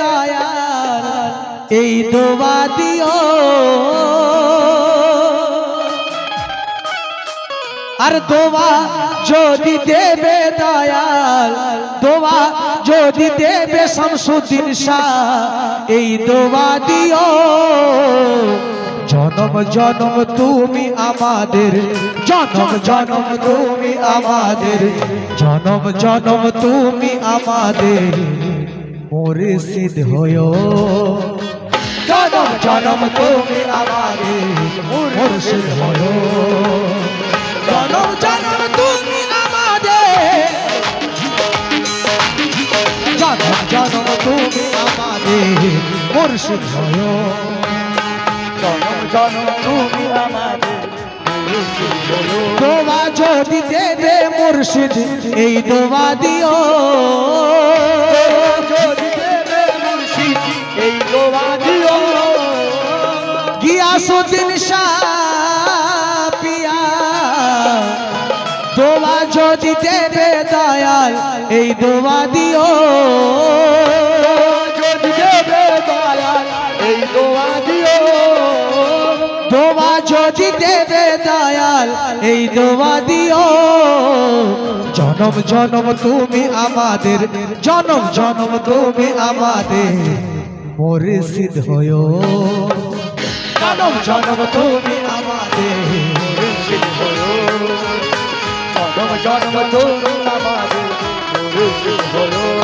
দয়াল এই দোয়া দিও। আর দোয়া যদি দেবে দয়াল, দোয়া যদি দেবে শামসুদ্দিন শাহ, এই দোয়া দিও। জনম জনম তুমি আমাদের, জনম জনম তুমি আমাদের, জনম জনম তুমি আমাদের। মুর্শিদ হয়ো জনম জনম তুমি আমাদের মুর্শিদ হয়ো জনম জনম তুমি আমাদের জনম জনম তুমি মুর্শিদ হয়ো জনম জনম তুমি মুর্শিদ যদি দেবে মুর্শিদ, এই দোয়া দিও। গিয়াসুদ্দিন শাহ, পিয়া। দোয়া যদি দেবে দয়াল, এই দোয়া দিও। যদি দেবে দয়াল, এই দোয়া দিও। দোয়া যদি দেবে দয়াল, এই দোয়া দিও। জনম জনম তুমি আমাদের, জনম জনম তুমি আমাদের। মুর্শিদ হয়ো জনম জনম তুমি আমাদের। জনম জনম তুমি আমাদের।